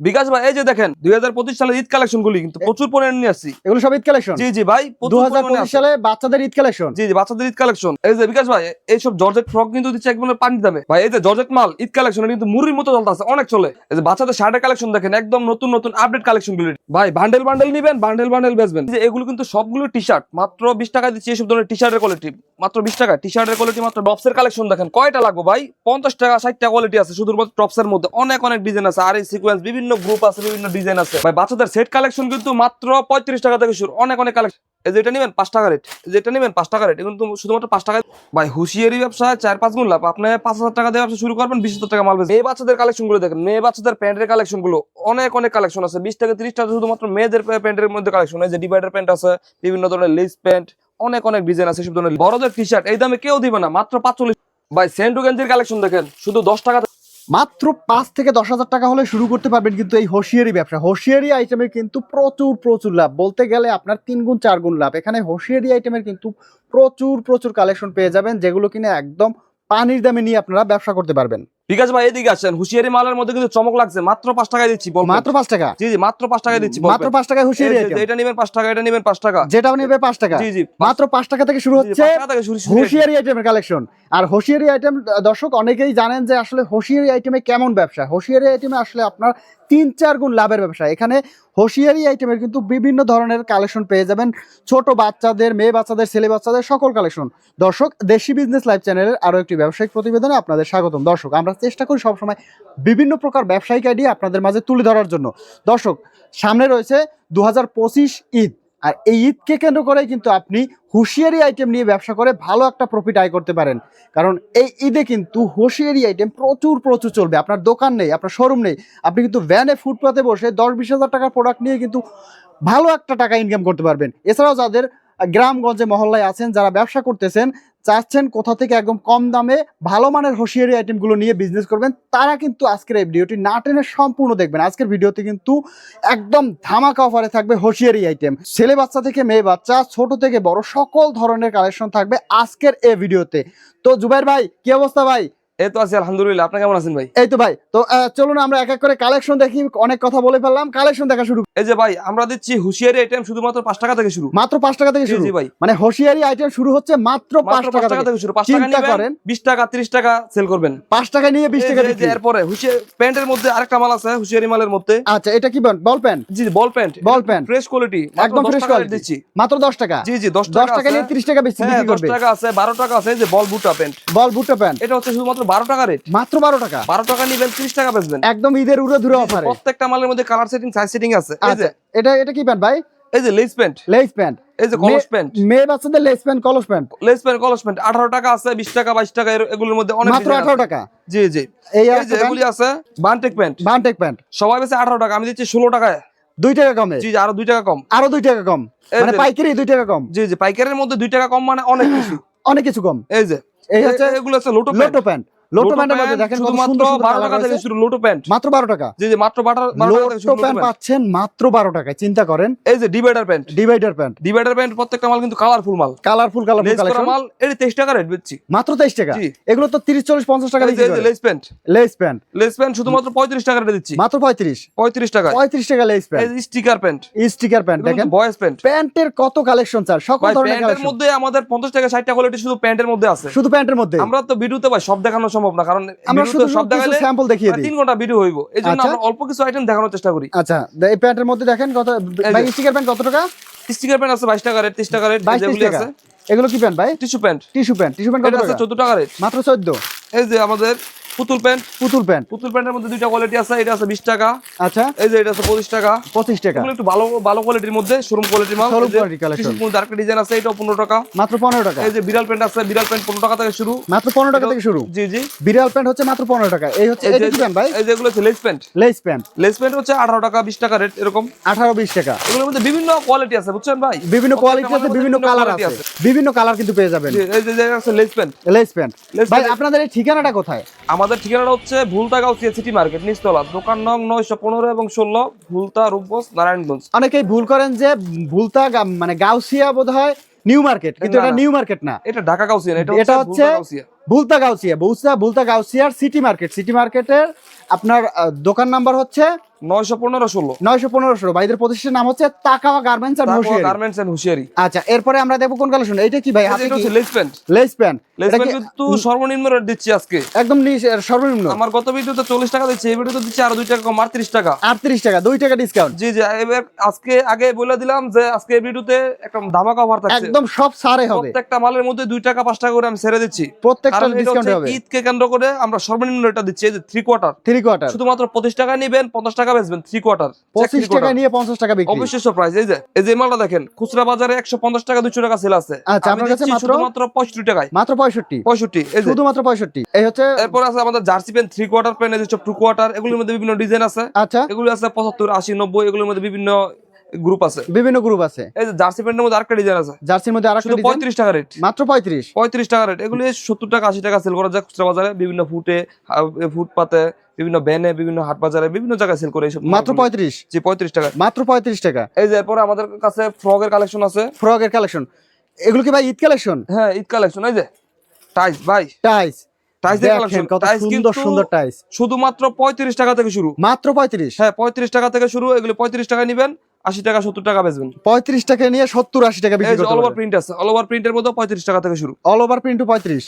বিকাশ ভাই এই যে দেখেন দুই হাজার পঁচিশ সালের ঈদ কালেকশন গুলি কিন্তু প্রচুর পরিমাণে নিয়ে আসছি। এগুলো সব ঈদ কালেকশন জি জি ভাই দু হাজার পঁচিশ সালে বাচ্চাদের ঈদ কালেকশন জি জি বাচ্চাদের ঈদ কালেকশন এই যে বিকাশ ভাই এইসব জর্জেট ফ্রক কিন্তু দিচ্ছে একদম পানি দামে। ভাই এই যে জর্জেট মাল ঈদ কালেকশন কিন্তু মুড়ির মতো চলতে আছে অনেক চলে। এই যে বাচ্চাদের শার্টের কালেকশন দেখেন একদম নতুন নতুন আপডেট কালেকশন গুলি ভাই বান্ডেল বান্ডেল নিবেন বান্ডেল বান্ডেল বেচবেন। যে এগুলো কিন্তু সবগুলো টি শার্ট মাত্র বিশ টাকা দিচ্ছি এইসব ধরনের টি শার্টের কোয়ালিটি মাত্র বিশ টাকা টি শার্টের কোয়ালিটি মাত্র টপসের কালেকশন দেখেন। কয়টা লাগবে ভাই? পঞ্চাশ টাকা ষাট টাকা কোয়ালিটি আছে শুধুমাত্র টপসের মধ্যে। অনেক অনেক ডিজাইন আছে আর এই সিকোয়েন্স বিভিন্ন গ্রুপ আছে, বিভিন্ন ডিজাইন আছে। ভাই, বাচ্চাদের সেট কালেকশন কিন্তু মাত্র পঁয়ত্রিশ টাকা থেকে শুরু। অনেক অনেক কালেকশন এই যে নেবেন পাঁচ টাকা রেট যেটা নেবেন পাঁচ টাকা রেট কিন্তু শুধুমাত্র পাঁচ টাকা। ভাই, হুঁশিয়ারি ব্যবসা, চার পাঁচ গুণ লাভ। আপনি পাঁচ হাজার টাকা দিয়ে ব্যবসা শুরু করবেন, বিশ হাজার টাকা মাল মেয়ে বাচ্চাদের কালেকশনগুলো দেখেন। মেয়ে বাচ্চাদের প্যান্টের কালেকশনগুলো অনেক অনেক কালেকশন আছে। বিশ থেকে তিরিশ টাকা শুধুমাত্র মেয়েদের প্যান্টের মধ্যে কালেকশন এই যে ডিভাইডার প্যান্ট আছে, বিভিন্ন ধরনের লেস প্যান্ট অনেক অনেক ডিজাইন আছে সব ধরনের। বড়দের টি শার্ট এই দামে কেউ দিবে না। মাত্র পাঁচচল্লিশ। ভাই সেন্টু গেঞ্জির কালেকশন দেখেন। শুধু দশ টাকা মাত্র পাঁচ থেকে দশ হাজার টাকা হলে শুরু করতে পারবেন কিন্তু এই হোশিয়ারি ব্যবসা। হোশিয়ারি আইটেমের কিন্তু প্রচুর প্রচুর লাভ। বলতে গেলে আপনার তিন গুণ, চার গুণ লাভ। এখানে হোশিয়ারি আইটেমের কিন্তু প্রচুর প্রচুর কালেকশন পেয়ে যাবেন, যেগুলো কিনে একদম পানির দামে নিয়ে আপনারা ব্যবসা করতে পারবেন। বিকাশ ভাই এদিকে আসেন। হুঁশিয়ারি মালের মধ্যে কিন্তু চমক লাগছে। মাত্র পাঁচ টাকায় দিচ্ছি বল মাত্র পাঁচ টাকা? জি জি মাত্র পাঁচ টাকায় দিচ্ছি মাত্র পাঁচ টাকায় হুশিয়ারি এটা নেবেন পাঁচ টাকা এটা নেবেন পাঁচ টাকা। যেটা নেবে পাঁচ টাকা। জি জি মাত্র পাঁচ টাকা থেকে শুরু হচ্ছে হোশিয়ারি আইটেমের কালেকশন আর হোশিয়ারি আইটেম দর্শক অনেকেই জানেন যে আসলে হোশিয়ারি আইটেমে কেমন ব্যবসা? হোশিয়ারি আইটেমে আসলে আপনার তিন চার গুণ লাভের ব্যবসা। এখানে হোশিয়ারি আইটেমের কিন্তু বিভিন্ন ধরনের কালেকশন পেয়ে যাবেন। ছোট বাচ্চাদের মেয়ে বাচ্চাদের ছেলে বাচ্চাদের সকল কালেকশন দর্শক দেশি বিজনেস লাইভ চ্যানেলের আরও একটি ব্যবসায়িক প্রতিবেদনে আপনাদের স্বাগতম। দর্শক আমরা চেষ্টা করি সবসময় বিভিন্ন প্রকার ব্যবসায়িক আইডিয়া আপনাদের মাঝে তুলে ধরার জন্য। দর্শক, সামনে রয়েছে দু হাজার পঁচিশ ঈদ। আর এই ঈদকে কেন্দ্র করে কিন্তু আপনি হুঁশিয়ারি আইটেম নিয়ে ব্যবসা করে ভালো একটা প্রফিট আয় করতে পারেন। কারণ এই ঈদে কিন্তু হুঁশিয়ারি আইটেম প্রচুর প্রচুর চলবে। আপনার দোকান নেই, আপনার শোরুম নেই। আপনি কিন্তু ভ্যানে ফুটপাতে বসে দশ বিশ হাজার টাকার প্রোডাক্ট নিয়ে কিন্তু ভালো একটা টাকা ইনকাম করতে পারবেন। এছাড়াও যাদের গ্রামগঞ্জে মহল্লায় আছেন, যারা ব্যবসা করতেছেন চাচ্ছেন কোথা থেকে একদম কম দামে ভালো মানের হোশিয়ারি আইটেমগুলো নিয়ে বিজনেস করবেন, তারা কিন্তু আজকের এই ভিডিওটি না টেনে সম্পূর্ণ দেখবেন। আজকের ভিডিওতে কিন্তু একদম ধামাকা অফারে থাকবে হোশিয়ারি আইটেম ছেলে বাচ্চা থেকে মেয়ে বাচ্চা, ছোট থেকে বড় সকল ধরনের কালেকশন থাকবে আজকের এই ভিডিওতে তো জুবাইর ভাই, কি অবস্থা ভাই? এই তো আছি আলহামদুলিল্লাহ। আপনি কেমন আছেন ভাই? এই তো ভাই তো চলুন আমরা এক এক করে কালেকশন দেখি অনেক কথা বলে ফেললাম। কালেকশন দেখা শুরু। এই যে ভাই আমরা দিচ্ছি হুঁশিয়ারি আইটেম শুধুমাত্র পাঁচ টাকা থেকে শুরু। মাত্র পাঁচ টাকা থেকে শুরু। জি ভাই। মানে হোশিয়ারি আইটেম শুরু হচ্ছে মাত্র পাঁচ টাকা থেকে। শুরু। পাঁচ টাকা করেন। বিশ টাকা তিরিশ টাকা সেল করবেন। পাঁচ টাকা নিয়ে বিশ এই টাকা বিক্রি। এরপরে হুঁশিয়ারি প্যান্টের মধ্যে আরেকটা মাল আছে হুঁশিয়ারি মালের মধ্যে। আচ্ছা এটা কি বল প্যান্ট জি ball pant ball pant fresh quality একদম ফ্রেশ কোয়ালিটি দিচ্ছি। মাত্র দশ টাকা। জি জি দশ দশ টাকা টাকা নিয়ে আছে ত্রিশ টাকা বেশি হ্যাঁ বিক্রি দশ টাকা আছে বারো টাকা আছে যে বল বুটা প্যান্ট বল বুটটা প্যান্ট এটা হচ্ছে শুধুমাত্র বারো টাকা রেট মাত্র বারো টাকা। বারো টাকা নিবেন ত্রিশ টাকা বেচবেন। একদম ঈদের উড়ে ধুরে অফারে প্রত্যেকটা মালের মধ্যে কালার সেটিং সাইজ সেটিং আছে। আচ্ছা এটা এটা কি প্যান্ট ভাই? এই যে লেস প্যান্ট লেস প্যান্ট এই যে কলস প্যান্ট মেয়ে বাচ্চাদের লেস প্যান্ট কলস প্যান্ট লেস প্যান্ট কলস প্যান্ট আঠারো টাকা আছে বিশ টাকা বাইশ টাকা এগুলোর মধ্যে অনেক মাত্র design আঠারো আছে। টাকা। জি জি। এই যে এগুলি আছে বানটেক প্যান্ট বানটেক প্যান্ট সবাই বেশি আঠারো টাকা আমি দিচ্ছি ষোলো টাকায়। দুই টাকা কমে। জি আরও দুই টাকা কম। আরও দুই টাকা কম। মানে পাইকারি দুই টাকা কম। জি জি পাইকারের মধ্যে দুই টাকা কম মানে অনেক কিছু। অনেক কিছু কম। এই যে এই হচ্ছে এগুলো হচ্ছে lotto pant lotto pant lotto প্যান্টের মধ্যে দেখেন কত শুধুমাত্র সুন্দর সুন্দর বারো colour টাকা থেকে শুরু লোটো প্যান্ট মাত্র বারো টাকা। জি জি মাত্র বারো বারো টাকা লোটো লোটো প্যান্ট প্যান্ট পাচ্ছেন মাত্র বারো টাকায়। চিন্তা করেন। এই যে divider pant divider pant divider pant প্রত্যেকটা মাল কিন্তু কালারফুল মাল। কালারফুল কালারফুল কালেকশন মাল এটি তেইশ টাকা রেট দিচ্ছি মাত্র তেইশ টাকা। এগুলো তো তিরিশ চল্লিশ পঞ্চাশ টাকা এই যে- বিক্রি এই যে করে। Lace pant lace pant lace pant শুধুমাত্র পঁয়ত্রিশ টাকা রেটে দিচ্ছি। মাত্র পঁয়ত্রিশ। পঁয়ত্রিশ টাকা পঁয়ত্রিশ টাকা লেস এই প্যান্ট যে স্টিকার প্যান্ট স্টিকার প্যান্ট দেখেন। বয়েস প্যান্ট প্যান্টের কত কালেকশন স্যার সকল ধরনের মধ্যে আমাদের পঞ্চাশ টাকা ষাট টাকা কোয়ালিটি শুধু প্যান্টের মধ্যে আছে। শুধু প্যান্টের মধ্যে। আমরা তো ভিডিওতে ভাই সব দেখানো সম্ভব না কারণ আমরা শুধু সব কিছু স্যাম্পল দেখিয়ে দিই। তিন ঘণ্টা ভিডিও হইব। এই জন্য আচ্ছা। আমরা অল্প কিছু আইটেম দেখানোর চেষ্টা করি। আচ্ছা এই প্যান্টের মধ্যে দেখেন কত ভাই স্টিকার প্যান্ট কত টাকা? স্টিকার প্যান্ট আছে বাইশ টাকা রেট তিরিশ টাকা রেট যেগুলো আছে। এগুলো কি প্যান্ট ভাই? Tissue pant. Tissue pant. Tissue pant কত টাকা আছে টাকা? চোদ্দ টাকা রেট মাত্র চোদ্দ। এই যে আমাদের পুতুল প্যান্ট? পুতুল প্যান্ট। পুতুল প্যান্টের মধ্যে দুইটা কোয়ালিটি আছে এটা আছে বিশ টাকা। আচ্ছা। এই যে এটা আছে পঁচিশ টাকা। পঁচিশ টাকা। একটু ভালো ভালো কোয়ালিটির মধ্যে শোরুম কোয়ালিটির মাল। এই quality collection। টিস্যুর মধ্যে আরেকটা ডিজাইন আছে এটাও পনেরো টাকা। মাত্র পনেরো টাকা। এই যে বিড়াল প্যান্ট আছে বিড়াল প্যান্ট পনেরো টাকা থেকে শুরু। মাত্র পনেরো টাকা থেকে শুরু। জি জি। বিড়াল প্যান্ট হচ্ছে মাত্র পনেরো টাকা। এই হচ্ছে এই যে- প্যান্ট ভাই? এই যে এগুলো হচ্ছে lace pant lace pant lace pant হচ্ছে আঠারো টাকা বিশ টাকা রেট এরকম। আঠারো বিশ টাকা। এগুলোর মধ্যে বিভিন্ন কোয়ালিটি আছে বুঝছেন ভাই? বিভিন্ন কোয়ালিটি আছে বিভিন্ন কালার আছে। বিভিন্ন কালার কিন্তু পেয়ে যাবেন। এই যে যে আছে লেস প্যান্ট লেস প্যান্ট ভাই আপনাদের এই ঠিকানাটা কোথায়? আমাদের ঠিকানাটা হচ্ছে ভুলতা গাউসিয়া সিটি মার্কেট নিচতলা। দোকান নং নয়শো পনেরো এবং ষোলো ভুলতা রূপগঞ্জ নারায়ণগঞ্জ। অনেকেই ভুল করেন যে ভুলতা মানে গাউসিয়া বোধ হয় নিউ মার্কেট কিন্তু এটা নিউ মার্কেট না। এটা ঢাকা গাউসিয়া এটা এটা হচ্ছে ভুলতা গাউসিয়া। বৌসা ভুলতা গাউসিয়ার সিটি মার্কেট। সিটি মার্কেটের আপনার দোকান নাম্বার হচ্ছে নয়শো পনেরো ষোলো। নয়শো পনেরোশো ভাইদের প্রতিষ্ঠানের নাম হচ্ছে তাকাওয়া গার্মেন্টস আর হোশিয়ারি গার্মেন্টস এন্ড হুশিয়ারি আচ্ছা এরপরে আমরা দেখব কোন কালেকশন এটা কি ভাই এটা হচ্ছে lace pant lace pant lace pant কিন্তু সর্বনিম্ন রেট দিচ্ছি আজকে। একদম সর্বনিম্ন। আমার গত ভিডিওতে চল্লিশ টাকা দিচ্ছি এই ভিডিওতে দিচ্ছি আরও দুই টাকা কম আটত্রিশ টাকা। আটত্রিশ টাকা দুই টাকা ডিসকাউন্ট জি জি এবার আজকে আগে বলে দিলাম যে আজকে এই ভিডিওতে একটা ধামাকা অফার থাকছে। একদম সব হবে। প্রত্যেকটা মালের মধ্যে দুই টাকা পাঁচ টাকা করে আমি ছেড়ে দিচ্ছি। প্রত্যেকটা ডিসকাউন্ট হবে। ঈদকে কেন্দ্র করে আমরা সর্বনিম্ন রেটটা দিচ্ছি এই যে থ্রি কোয়ার্টার শুধুমাত্র পঁচিশ টাকা নিবেন পঞ্চাশ টাকা বেচবেন থ্রি কোয়ার্টার পঁচিশ টাকা নিয়ে পঞ্চাশ টাকা বিক্রি। প্রাইস এই যে এই যে মালটা দেখেন খুচরা বাজারে একশো পঞ্চাশ টাকা দুশো টাকা সেল আছে। আচ্ছা, আমার কাছে মাত্র? পঁয়ষট্টি টাকায়। মাত্র পঁয়ষট্টি? পঁয়ষট্টি শুধুমাত্র পঁয়ষট্টি? এই হচ্ছে এরপর আছে আমাদের jersey pant three quarter pant এই টু কোয়ার্টার এগুলোর মধ্যে বিভিন্ন ডিজাইন আছে। আচ্ছা। এগুলো আছে পঁচাত্তর আশি নব্বই এগুলোর মধ্যে বিভিন্ন গ্রুপ আছে। বিভিন্ন গ্রুপ আছে। এই যে জার্সি প্যান্টের মধ্যে আরেকটা ডিজাইন আছে। জার্সির মধ্যে আর শুধু পঁয়ত্রিশ টাকা রেট মাত্র পঁয়ত্রিশ? পঁয়ত্রিশ টাকা রেট এগুলি সত্তর টাকা আশি টাকা সেল করা যায় খুচরা বাজারে। বিভিন্ন ফুটে ফুটপাতে বিভিন্ন ভ্যানে বিভিন্ন হাট বাজারে বিভিন্ন জায়গায় সেল করে এইসব মাত্র মালগুলো। পঁয়ত্রিশ? জি পঁয়ত্রিশ টাকা। মাত্র পঁয়ত্রিশ টাকা? এই যে এরপরে আমাদের কাছে ফ্রকের কালেকশন আছে। ফ্রকের কালেকশন এগুলো কি ভাই ঈদ কালেকশন হ্যাঁ ঈদ কালেকশন এই যে টাইস ভাই। টাইস টাইসের কালেকশন টাইস সুন্দর সুন্দর টাইস শুধুমাত্র পঁয়ত্রিশ টাকা থেকে শুরু। মাত্র পঁয়ত্রিশ? হ্যাঁ পঁয়ত্রিশ টাকা থেকে শুরু। এগুলো পঁয়ত্রিশ টাকা নিবেন। আশি টাকা সত্তর টাকা বেচবেন। পঁয়ত্রিশ টাকা নিয়ে সত্তর আশি টাকা বিক্রি অল ওভার প্রিন্ট আছে। অল ওভার প্রিন্টের মধ্যে পঁয়ত্রিশ টাকা থেকে শুরু। অল ওভার প্রিন্ট পঁয়ত্রিশ।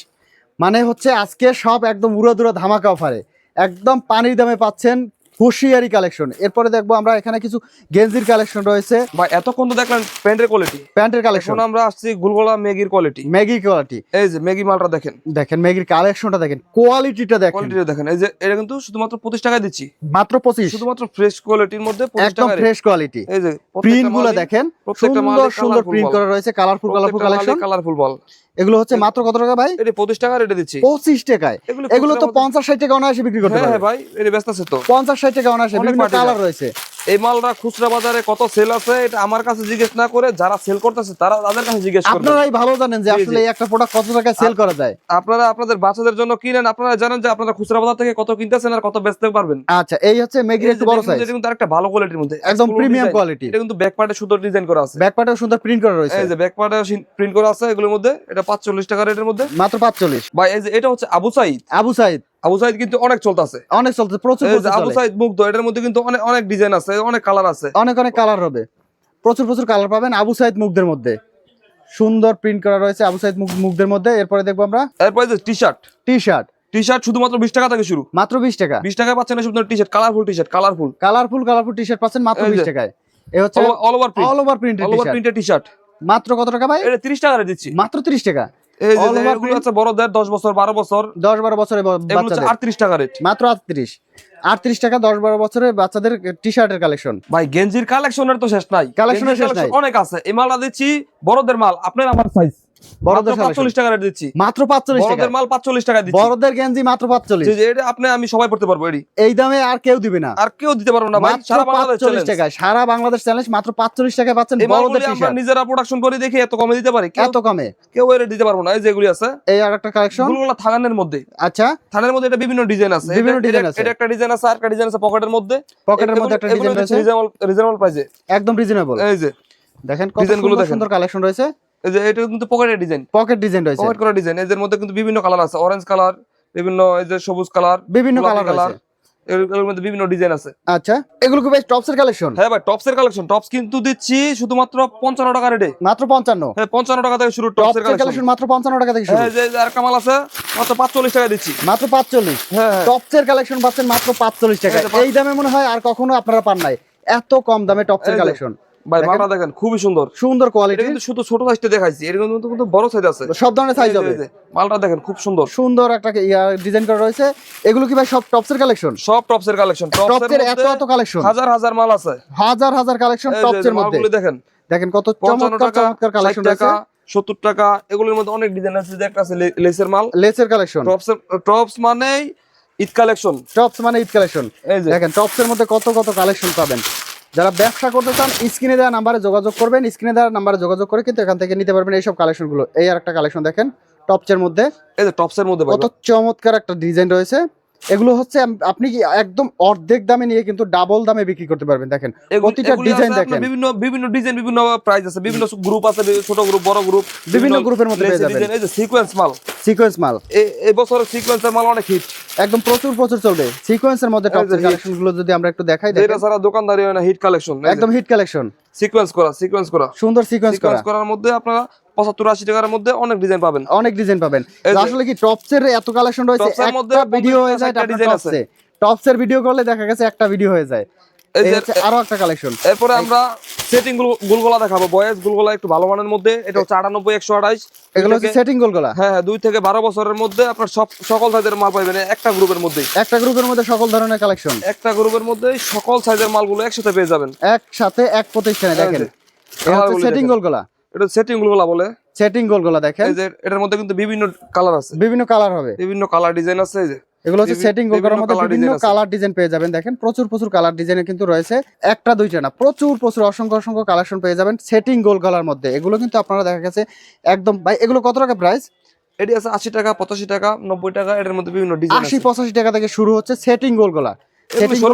মানে হচ্ছে আজকে সব একদম উড়ো দূরা ধামাকা অফারে একদম পানির দামে পাচ্ছেন হুশিয়ারি কালেকশন এরপরে দেখব আমরা এখানে কিছু গেঞ্জির কালেকশন রয়েছে। বা এতক্ষণ তো দেখলেন প্যান্টের কোয়ালিটি প্যান্টের কালেকশন আমরা আসছি গুলগোলা মেগির কোয়ালিটি ম্যাগি কোয়ালিটি এই যে ম্যাগি মালটা দেখেন। দেখেন ম্যাগির কালেকশনটা দেখেন। কোয়ালিটিটা দেখেন। কোয়ালিটিটা দেখেন। এই যে এটা কিন্তু শুধুমাত্র পঁচিশ টাকায় দিচ্ছি। মাত্র পঁচিশ। শুধুমাত্র ফ্রেশ কোয়ালিটির মধ্যে পঁচিশ একদম ফ্রেশ কোয়ালিটি এই যে প্রিন্টগুলো দেখেন। প্রত্যেকটা সুন্দর সুন্দর প্রিন্ট করা রয়েছে colourful colourful collection colourful ball এগুলো হচ্ছে মাত্র কত টাকা ভাই? এটা পঁচিশ টাকা রেটে দিচ্ছি। পঁচিশ টাকায়। এগুলো তো পঞ্চাশ ষাট টাকা অনায়াসে বিক্রি করতে হ্যাঁ হ্যাঁ ভাই এটা ব্যস্ত আছে তো। পঞ্চাশ ষাট টাকা অনায়াসে বিভিন্ন কালার রয়েছে। এই মালটা খুচরা বাজারে কত সেল আছে এটা আমার কাছে জিজ্ঞেস না করে যারা সেল করতেছে তারা তাদের কাছে জিজ্ঞেস করবে। আপনারাই ভালো জানেন যে আসলে এই একটা প্রোডাক্ট কত টাকায় সেল করা যায়। আপনারা আপনাদের বাচ্চাদের জন্য কিনেন আপনারা জানেন যে আপনারা খুচরা বাজার থেকে কত কিনতেছেন আর কত বেচতে পারবেন। আচ্ছা এই হচ্ছে মেগির একটু বড় সাইজ এটা কিন্তু একটা ভালো কোয়ালিটির মধ্যে একদম প্রিমিয়াম কোয়ালিটি এটা কিন্তু ব্যাক পার্টে সুন্দর ডিজাইন করা আছে। ব্যাক পার্টেও সুন্দর প্রিন্ট করা রয়েছে। এই যে ব্যাক পার্টে প্রিন্ট করা আছে এগুলোর মধ্যে এটা পাঁচচল্লিশ টাকা রেটের মধ্যে। মাত্র পাঁচচল্লিশ। বা এই যে এটা হচ্ছে আবু সাইদ। আবু সাইদ। আবু সাইদ কিন্তু অনেক চলতেছে। অনেক চলছে প্রচুর প্রচুর আবু সাইদ মুগ্ধ এটার মধ্যে কিন্তু অনেক অনেক ডিজাইন আছে অনেক কালার আছে। অনেক অনেক কালার হবে। প্রচুর প্রচুর কালার পাবেন আবু সাইদ মুখদের মধ্যে। সুন্দর প্রিন্ট করা রয়েছে আবু সাইদ মুখদের মধ্যে। এরপরে দেখব আমরা এরপরে যে T shirt T shirt T shirt শুধুমাত্র বিশ টাকা থেকে শুরু। মাত্র বিশ টাকা। বিশ টাকায় পাচ্ছেন T shirt colourful T shirt colourful colourful colourful T shirt পাচ্ছেন মাত্র বিশ। টাকায়। এ হচ্ছে all over print all over printed T shirt মাত্র কত টাকা ভাই? এটা তিরিশ টাকা রেট দিচ্ছি। মাত্র তিরিশ টাকা। এই যে all যে over এগুলো আছে বড়দের দশ বছর বারো বছর। বছরের বাচ্চাদের। টাকা রেট। মাত্র আটত্রিশ। আটত্রিশ টাকা দশ বারো বছরের বাচ্চাদের টি শার্টের কালেকশন ভাই গেঞ্জির কালেকশনের তো শেষ নাই। শেষ নাই। অনেক আছে। এই মালটা দিচ্ছি বড়দের মাল আপনার আমার সাইজ বড়দের পাঁচচল্লিশ টাকা রেট দিচ্ছি। মাত্র পাঁচচল্লিশ টাকা। বড়দের মাল পাঁচচল্লিশ টাকা দিচ্ছি। বড়দের গেঞ্জি মাত্র পাঁচচল্লিশ। যে- যে এটা আপনি আমি সবাই পড়তে পারব এটি এই দামে আর কেউ দিবে না। আর কেউ দিতে পারব না ভাই। সারা বাংলাদেশ পাঁচচল্লিশ challenge। সারা বাংলাদেশ চ্যালেঞ্জ মাত্র পাঁচচল্লিশ টাকায় পাচ্ছেন বড়দের টি আমরা নিজেরা প্রোডাকশন করে দেখি এত কমে দিতে পারি? এত কমে। কেউ এর দিতে পারব না এই যেগুলি আছে। এই আর একটা কালেকশন গুলগুলা থানানের মধ্যে। আচ্ছা। থানের মধ্যে এটা বিভিন্ন ডিজাইন আছে। বিভিন্ন এটা- আছে। এটা একটা ডিজাইন আছে আর একটা ডিজাইন আছে পকেটের মধ্যে। পকেটের মধ্যে একটা ডিজাইন রয়েছে। রিজনেবল প্রাইসে একদম রিজনেবল এই যে। দেখেন কত। সুন্দর কালেকশন রয়েছে। এই যে এটা কিন্তু পকেটের ডিজাইন পকেট ডিজাইন রয়েছে। পকেট করা ডিজাইন এদের মধ্যে কিন্তু বিভিন্ন কালার আছে। অরেঞ্জ কালার বিভিন্ন এই যে সবুজ কালার বিভিন্ন কালার কালার মধ্যে বিভিন্ন ডিজাইন আছে। আচ্ছা এগুলো কি বেশ টপসের কালেকশন হ্যাঁ ভাই টপস এর কালেকশন টপস কিন্তু দিচ্ছি শুধুমাত্র পঞ্চান্ন টাকা রেটে মাত্র পঞ্চান্ন? হ্যাঁ পঞ্চান্ন টাকা থেকে শুরু টপসের কালেকশন মাত্র পঞ্চান্ন টাকা থেকে শুরু। হ্যাঁ যে আর কামাল আছে মাত্র পাঁচচল্লিশ টাকা দিচ্ছি। মাত্র পাঁচচল্লিশ? হ্যাঁ হ্যাঁ। টপসের কালেকশন পাচ্ছেন মাত্র পাঁচচল্লিশ টাকা এই দামে মনে হয় আর কখনো আপনারা পান নাই। এত কম দামে টপসের কালেকশন ভাই। মালটা দেখেন খুবই সুন্দর। সুন্দর কোয়ালিটি কিন্তু শুধু ছোট সাইজটা দেখাইছি এর কিন্তু কিন্তু বড় সাইজ আছে। সব ধরনের সাইজ হবে। মালটা দেখেন খুব সুন্দর। সুন্দর একটা ডিজাইন করা রয়েছে। এগুলো কি ভাই সব টপসের কালেকশন সব কালেকশন টপসের এত এত কালেকশন হাজার হাজার মাল আছে। হাজার হাজার কালেকশন টপসের মধ্যে। দেখেন। দেখেন কত চমৎকার টাকা চমৎকার কালেকশন টাকা সত্তর টাকা এগুলোর মধ্যে অনেক ডিজাইন আছে একটা আছে লেসের মাল। লেসের কালেকশন টপস টপস মানেই ঈদ কালেকশন টপস মানে ঈদ কালেকশন দেখেন টপসের মধ্যে কত কত কালেকশন পাবেন। যারা ব্যবসা করতে চান স্ক্রিনে দেওয়া নাম্বারে যোগাযোগ করবেন। স্ক্রিনে দেওয়া নাম্বারে যোগাযোগ করে কিন্তু এখান থেকে নিতে পারবেন এইসব কালেকশনগুলো। এই আর একটা কালেকশন দেখেন টপসের মধ্যে। এই যে টপস এর মধ্যে কত চমৎকার একটা ডিজাইন রয়েছে। এগুলো হচ্ছে আপনি কি একদম অর্ধেক দামে নিয়ে কিন্তু ডাবল দামে বিক্রি করতে পারবেন। দেখেন প্রতিটা ডিজাইন দেখেন। বিভিন্ন বিভিন্ন ডিজাইন বিভিন্ন প্রাইস আছে। বিভিন্ন গ্রুপ আছে ছোট গ্রুপ বড় গ্রুপ বিভিন্ন গ্রুপের মধ্যে পেয়ে যাবেন। এই যে সিকোয়েন্স মাল। সিকোয়েন্স মাল। এই বছরের সিকোয়েন্সের মাল অনেক হিট একদম প্রচুর প্রচুর চলবে। সিকোয়েন্সের মধ্যে টপ কালেকশনগুলো যদি আমরা একটু দেখাই দেখেন। এটা সারা দোকানদারি হয় না হিট কালেকশন একদম হিট কালেকশন সিকোয়েন্স করা সিকোয়েন্স করা। সুন্দর সিকোয়েন্স করা। সিকোয়েন্স করার মধ্যে আপনারা পঁচাত্তর আশি টাকার মধ্যে অনেক ডিজাইন পাবেন। অনেক ডিজাইন পাবেন। আসলে কি টপস এর এত কালেকশন রয়েছে একটা ভিডিও হয়ে যায় টপস এর ভিডিও করলে দেখা গেছে একটা ভিডিও হয়ে যায়। এই এই যে আরও একটা কালেকশন এরপরে আমরা সেটিং গুলগোলা দেখাবো। বয়েস গুলগোলা একটু ভালো মানের মধ্যে। এটা হচ্ছে আটানব্বই একশো আঠাইশ এগুলো হচ্ছে সেটিং গোলগুলা। হ্যাঁ হ্যাঁ দুই থেকে বারো বছরের মধ্যে আপনার সব সকল সাইজের মাল পাইবেন। একটা গ্রুপের মধ্যেই। একটা গ্রুপের মধ্যে সকল ধরনের কালেকশন একটা গ্রুপের মধ্যে সকল সাইজের মালগুলো একসাথে পেয়ে যাবেন। একসাথে এক প্রতিষ্ঠানে দেখেন। সেটিং। এটা সেটিং গুলগোলা বলে। সেটিং গোলগুলা দেখেন। এটার মধ্যে কিন্তু বিভিন্ন কালার আছে। বিভিন্ন কালার হবে। বিভিন্ন কালার ডিজাইন আছে এই যে। এগুলো হচ্ছে সেটিং বিভিন্ন মধ্যে বিভিন্ন কালার ডিজাইন পেয়ে যাবেন। দেখেন প্রচুর প্রচুর কালার ডিজাইনের কিন্তু রয়েছে। একটা দুইটা না প্রচুর প্রচুর অসংখ্য অসংখ্য কালেকশন পেয়ে যাবেন সেটিং গোল গলার মধ্যে। এগুলো কিন্তু আপনারা দেখা গেছে একদম ভাই এগুলো কত টাকা প্রাইস এটি আছে আশি টাকা পঁচাশি টাকা নব্বই টাকা এটার মধ্যে বিভিন্ন ডিজাইন আশি পঁচাশি টাকা থেকে শুরু হচ্ছে সেটিং গোল গলা। গোল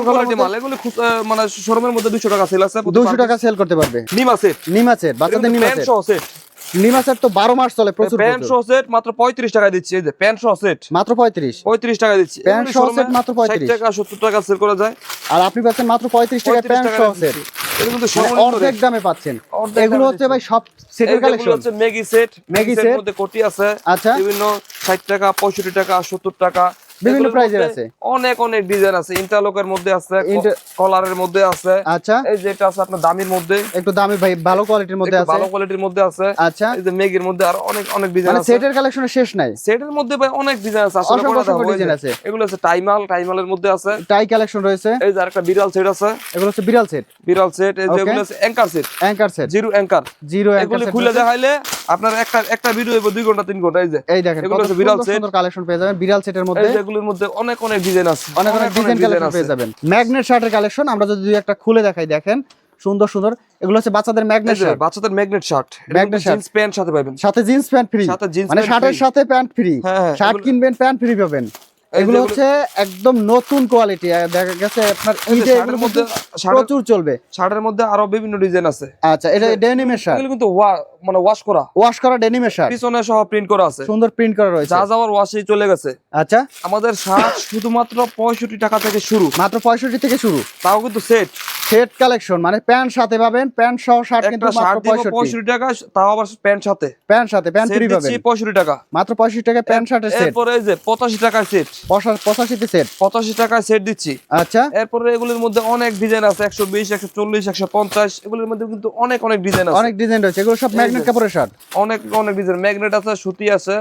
মানে শোরুমের মধ্যে দুশো টাকা সেল আছে দুশো টাকা সেল করতে পারবে। নিমা সেট নিমা সেট বাচ্চাদের নিমা সেট সহ নিমা সেট তো বারো মাস চলে প্রচুর প্যান্ট। সহ সেট মাত্র টাকা দিচ্ছি এই যে প্যান্ট সহ সেট। মাত্র পঁয়ত্রিশ। পঁয়ত্রিশ টাকা দিচ্ছি। প্যান্ট সহ শোরুমে মাত্র 35 টাকা সত্তর টাকা সেল করা যায়। আর আপনি পাচ্ছেন মাত্র পঁয়ত্রিশ টাকা প্যান্ট সহ সেট। এগুলো কিন্তু মানে অর্ধেক দামে পাচ্ছেন। এগুলো হচ্ছে ভাই সব সেটের কালেকশন হচ্ছে ম্যাগি সেট ম্যাগি সেট মধ্যে কোটি আছে? আচ্ছা। বিভিন্ন ষাট টাকা পঁয়ষট্টি টাকা সত্তর টাকা। বিভিন্ন প্রাইজের আছে। অনেক অনেক ডিজাইন আছে। ইন্টারলকের মধ্যে আছে কলারের মধ্যে আছে। আচ্ছা। এই যে এটা আছে আপনার দামির মধ্যে। একটু দামি ভাই ভালো কোয়ালিটির মধ্যে আছে। ভালো কোয়ালিটির মধ্যে আছে। আচ্ছা। এই যে মেগির মধ্যে আর অনেক অনেক ডিজাইন মানে আছে। সেটের কালেকশনের শেষ নাই? সেটের মধ্যে ভাই অনেক ডিজাইন আছে। আসলে অসংখ্য ডিজাইন আছে। এগুলো আছে টাইমাল টাইমালের মধ্যে আছে। টাই কালেকশন রয়েছে। এই যে আরেকটা বিড়াল সেট আছে। এগুলো হচ্ছে বিড়াল সেট বিড়াল সেট এই যে এগুলো আছে anchor set anchor set zero anchor zero এগুলি খুলে দেখাইলে আপনার একটা একটা ভিডিও হইব দুই ঘণ্টা তিন ঘণ্টা এই যে। এই দেখেন এগুলো হচ্ছে বিড়াল set। সুন্দর কালেকশন পেয়ে যাবেন বিড়াল সেটের মধ্যে। যে এগুলোর মধ্যে অনেক অনেক ডিজাইন আছে। অনেক অনেক ডিজাইন কালেকশন পেয়ে যাবেন। ম্যাগনেট শার্টের কালেকশন আমরা যদি দুই একটা খুলে দেখাই দেখেন সুন্দর সুন্দর। এগুলো হচ্ছে বাচ্চাদের ম্যাগনেট শার্ট বাচ্চাদের magnet shirt magnet jeans pant সাথে পাবেন। সাথে জিন্স প্যান্ট ফ্রি সাথে জিন্স মানে শার্টের সাথে প্যান্ট ফ্রি শার্ট কিনবেন প্যান্ট ফ্রি পাবেন। এগুলো হচ্ছে একদম নতুন কোয়ালিটি দেখা গেছে আপনার শার্টের মধ্যে প্রচুর চলবে। শার্টের মধ্যে আরও বিভিন্ন ডিজাইন আছে। আচ্ছা এটা ডেনিমের শার্ট। এগুলো কিন্তু মানে ওয়াশ করা। ওয়াশ করা ডেনিমের শার্ট। পিছনে সহ প্রিন্ট করা আছে। সুন্দর প্রিন্ট করা রয়েছে। যা যাওয়ার ওয়াশে চলে গেছে। আচ্ছা। আমাদের শার্ট শুধুমাত্র পঁয়ষট্টি টাকা থেকে শুরু। মাত্র পঁয়ষট্টি থেকে শুরু। তাও কিন্তু সেট সেট কালেকশন মানে প্যান্ট সাথে পাবেন প্যান্ট সহ শার্ট কিন্তু মাত্র শার্ট দিব পঁয়ষট্টি। পঁয়ষট্টি টাকা তাও আবার প্যান্ট সাথে। প্যান্ট সাথে প্যান্ট ফ্রি পাবেন দিচ্ছি পঁয়ষট্টি টাকা। মাত্র পঁয়ষট্টি টাকা প্যান্ট শার্টের সেট। এরপরে এই যে পঁচাশি টাকায় সেট। পঁচাশিতে সেট। পঁচাশি টাকায় সেট দিচ্ছি। আচ্ছা। এরপরে এগুলোর মধ্যে অনেক ডিজাইন আছে একশো বিশ একশো চল্লিশ একশো পঞ্চাশ এগুলোর মধ্যে কিন্তু অনেক অনেক ডিজাইন আছে। অনেক ডিজাইন রয়েছে। এগুলো সব ম্যাগনেট কাপড়ের শার্ট। অনেক অনেক ডিজাইন ম্যাগনেট আছে সুতি আছে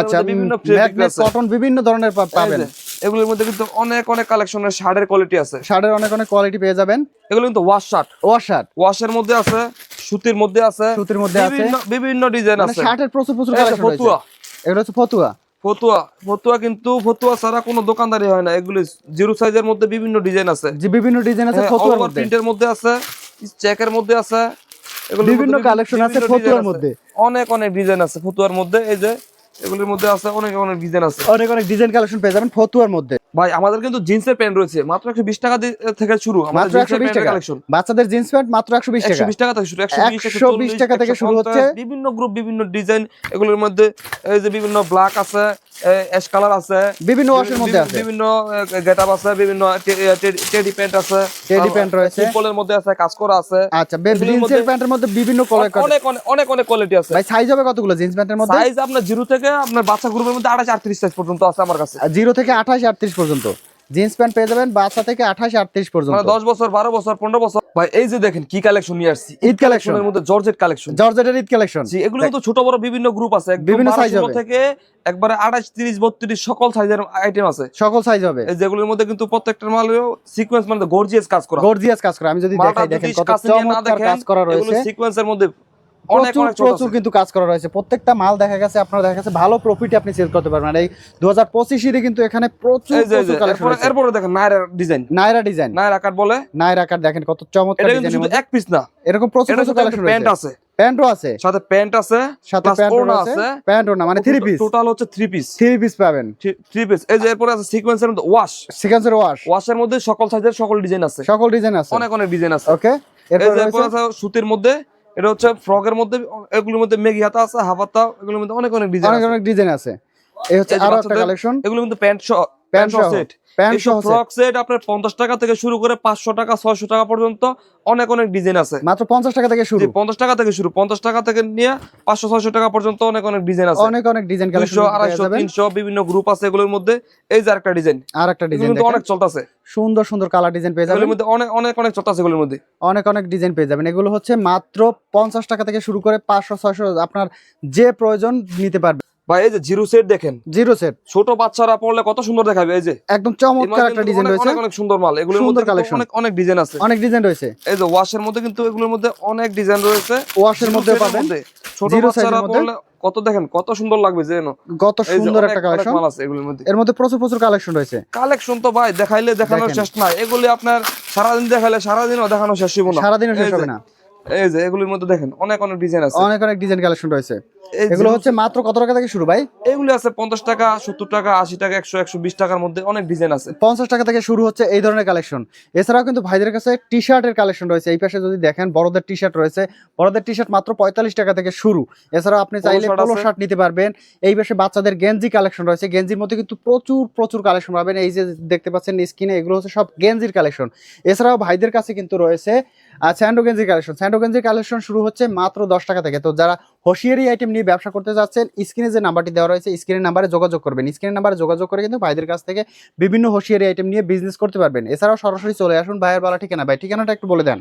আচ্ছা বিভিন্ন ম্যাগনেট কটন বিভিন্ন ধরনের পাবেন। এগুলোর মধ্যে কিন্তু অনেক অনেক কালেকশনের শার্টের কোয়ালিটি আছে। শার্টের অনেক অনেক কোয়ালিটি পেয়ে যাবেন। এগুলো কিন্তু ওয়াশ শার্ট ওয়াশ শার্ট ওয়াশের মধ্যে আছে সুতির মধ্যে আছে সুতির মধ্যে আছে। বিভিন্ন ডিজাইন মানে আছে। শার্টের প্রচুর প্রচুর কালেকশন ফতুয়া। এগুলো হচ্ছে ফতুয়া। ফতুয়া। ফতুয়া কিন্তু ফতুয়া ছাড়া কোনো দোকানদারি হয় না। এগুলি জিরো সাইজের মধ্যে বিভিন্ন ডিজাইন আছে। যে বিভিন্ন ডিজাইন আছে ফতুয়ার মধ্যে। প্রিন্টের মধ্যে আছে চেকের মধ্যে আছে। এগুলোর বিভিন্ন collection আছে ফতুয়ার মধ্যে। অনেক অনেক ডিজাইন আছে ফতুয়ার মধ্যে। এই যে এগুলোর মধ্যে আছে অনেক অনেক ডিজাইন আছে। অনেক অনেক ডিজাইন কালেকশন পেয়ে যাবেন ফতুয়ার মধ্যে। ভাই আমাদের কিন্তু জিন্সের প্যান্ট রয়েছে। মাত্র একশো বিশ টাকা থেকে শুরু। মাত্র একশো বিশ টাকা। কালেকশন বাচ্চাদের জিন্স প্যান্ট মাত্র একশো বিশ টাকা। বিশ টাকা থেকে শুরু। একশো বিশ টাকা থেকে শুরু হচ্ছে। বিভিন্ন গ্রুপ বিভিন্ন ডিজাইন এগুলোর মধ্যে এই যে বিভিন্ন ব্ল্যাক আছে অ্যাশ কালার আছে। বিভিন্ন ওয়াশের মধ্যে আছে। বিভিন্ন গেটআপ আছে বিভিন্ন টেডি প্যান্ট আছে। টেডি প্যান্ট রয়েছে। সিম্পলের মধ্যে আছে কাজ করা আছে। আচ্ছা জিন্সের প্যান্টের মধ্যে বিভিন্ন কালার অনেক অনেক অনেক কোয়ালিটি আছে। ভাই সাইজ হবে কতগুলো জিন্স প্যান্টের মধ্যে? সাইজ আপনার জিরো থেকে আপনার বাচ্চা গ্রুপের মধ্যে আঠাশ আটত্রিশ সাইজ পর্যন্ত আছে আমার কাছে। জিরো থেকে আঠাশ আটত্রিশ পর্যন্ত। জিন্স প্যান্ট পেয়ে যাবেন বাচ্চা থেকে আঠাশ আটত্রিশ মানে পর্যন্ত দশ বছর বারো বছর পনেরো বছর। ভাই এই যে দেখেন কি কালেকশন নিয়ে আসছি। ঈদ কালেকশন এর মধ্যে জর্জেট কালেকশন জর্জেটের ঈদ কালেকশন এগুলো কিন্তু ছোট বড় বিভিন্ন গ্রুপ আছে। বিভিন্ন 12 size 16 হবে। থেকে একবারে আঠাশ তিরিশ বত্রিশ সকল সাইজের আইটেম আছে। সকল সাইজ হবে। যেগুলোর মধ্যে কিন্তু প্রত্যেকটার মালেও সিকোয়েন্স মানে গর্জিয়াস কাজ করা। গর্জিয়াস কাজ করা। আমি যদি দেখাই দেখেন কত চমৎকার কাজ করা রয়েছে। সিকোয়েন্সের মধ্যে অনেক প্রচুর কিন্তু কাজ করা রয়েছে। প্রত্যেকটা মাল দেখা গেছে আপনার দেখা গেছে ভালো প্রফিটে আপনি সেল করতে পারবেন। এই দু হাজার পঁচিশে কিন্তু এখানে প্রচুর এরপরে দেখেন Naira design Naira design Naira cut বলে? নাইরা কাট দেখেন কত চমৎকার এক পিস না। এরকম প্রচুর কালেকশন প্যান্ট আছে। প্যান্টও আছে। সাথে প্যান্ট আছে সাথে প্যান্টও আছে। প্যান্টও না মানে থ্রি পিস টোটাল হচ্ছে থ্রি পিস থ্রি পিস পাবেন। থ্রি পিস এই যে এরপরে আছে সিকোয়েন্সের মধ্যে ওয়াশ সিকোয়েন্সের ওয়াশ ওয়াশের মধ্যে সকল সাইজের সকল ডিজাইন আছে। সকল ডিজাইন আছে। অনেক অনেক ডিজাইন আছে। ওকে এরপর আছে সুতির মধ্যে এটা হচ্ছে ফ্রকের মধ্যে এগুলোর মধ্যে মেগি হাতা আছে হাফাতা এগুলোর মধ্যে অনেক অনেক ডিজাইন অনেক আছে। অনেক ডিজাইন আছে। এই হচ্ছে আরও একটা কালেকশন এগুলোর মধ্যে প্যান্ট প্যান্ট সেট প্যান্ট এইসব সহ ফ্রক সেট আপনার পঞ্চাশ টাকা থেকে শুরু করে পাঁচশো টাকা ছয়শো টাকা পর্যন্ত অনেক অনেক ডিজাইন আছে। মাত্র পঞ্চাশ টাকা থেকে শুরু। টাকা থেকে শুরু টাকা থেকে নিয়ে টাকা পর্যন্ত অনেক অনেক ডিজাইন আছে। অনেক অনেক ডিজাইন কালেকশন দুইশো আড়াইশো তিনশো বিভিন্ন গ্রুপ আছে এগুলোর মধ্যে। এই যে আরেকটা ডিজাইন ডিজাইন এগুলো অনেক চলতেছে। সুন্দর সুন্দর কালার ডিজাইন পেয়ে যাবেন। এগুলোর মধ্যে অনেক অনেক অনেক চলতেছে এগুলোর মধ্যে। অনেক অনেক ডিজাইন পেয়ে যাবেন। এগুলো হচ্ছে মাত্র পঞ্চাশ টাকা থেকে শুরু করে পাঁচশো ছয়শো আপনার যে প্রয়োজন নিতে পারবে ভাই এই যে জিরো সেট দেখেন। জিরো সেট ছোট বাচ্চারা পড়লে কত সুন্দর দেখাবে এই যে। একদম চমৎকার একটা ডিজাইন রয়েছে। অনেক অনেক সুন্দর মাল। এগুলোর সুন্দর মধ্যে কিন্তু অনেক অনেক ডিজাইন আছে। অনেক ডিজাইন রয়েছে। এই যে ওয়াশের মধ্যে কিন্তু এগুলোর মধ্যে অনেক ডিজাইন রয়েছে। ওয়াশের মধ্যে পাবেন। ছোট বাচ্চারা। পড়লে কত দেখেন কত সুন্দর লাগবে যে কত সুন্দর একটা কালেকশন আছে এগুলোর মধ্যে। এর মধ্যে প্রচুর প্রচুর কালেকশন রয়েছে। কালেকশন তো ভাই দেখাইলে দেখানোর শেষ নাই। এগুলি আপনার সারাদিন দেখাইলে সারাদিনও দেখানো শেষ হইব না। সারাদিনও শেষ হবে না। এই যে এগুলির মধ্যে দেখেন অনেক অনেক ডিজাইন আছে। অনেক অনেক ডিজাইন কালেকশন রয়েছে। এগুলো হচ্ছে মাত্র কত টাকা থেকে শুরু ভাই? এগুলি আছে পঞ্চাশ টাকা সত্তর টাকা আশি টাকা একশো একশো বিশ টাকার মধ্যে অনেক ডিজাইন আছে। পঞ্চাশ টাকা থেকে শুরু হচ্ছে এই ধরনের কালেকশন এছাড়াও কিন্তু ভাইদের কাছে টি শার্টের কালেকশন রয়েছে। এই পাশে যদি দেখেন বড়দের টি শার্ট রয়েছে। বড়দের টি শার্ট মাত্র পঁয়তাল্লিশ টাকা থেকে শুরু। এছাড়াও আপনি চাইলে পোলো শার্ট নিতে পারবেন। এই পাশে বাচ্চাদের গেঞ্জি কালেকশন রয়েছে। গেঞ্জির মধ্যে কিন্তু প্রচুর প্রচুর কালেকশন পাবেন। এই যে দেখতে পাচ্ছেন স্ক্রিনে এগুলো হচ্ছে সব গেঞ্জির কালেকশন এছাড়াও ভাইদের কাছে কিন্তু রয়েছে আর স্যান্ডো গেঞ্জির কালেকশন। স্যান্ডো গেঞ্জির কালেকশন শুরু হচ্ছে মাত্র দশ টাকা থেকে। তো যারা হোশিয়ারি আইটেম নিয়ে ব্যবসা করতে যাচ্ছেন স্ক্রিনে যে নাম্বারটি দেওয়া রয়েছে স্ক্রিনের নাম্বারে যোগাযোগ করবেন। স্ক্রিনের নাম্বারে যোগাযোগ করে কিন্তু ভাইদের কাছ থেকে বিভিন্ন হোশিয়ারি আইটেম নিয়ে বিজনেস করতে পারবেন। এছাড়াও সরাসরি চলে আসুন ভাইয়ের বলা ঠিকানা। ভাই ঠিকানাটা একটু বলে দেন।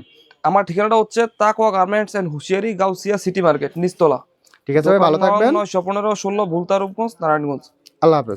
আমার ঠিকানাটা হচ্ছে Taqwa garments and hosiery Gausia city market নিস্তলা ঠিক আছে ভাই ভালো থাকবেন। নয়শো পনেরো ষোলো ভুলতা রূপগঞ্জ নারায়ণগঞ্জ। আল্লাহ হাফেজ।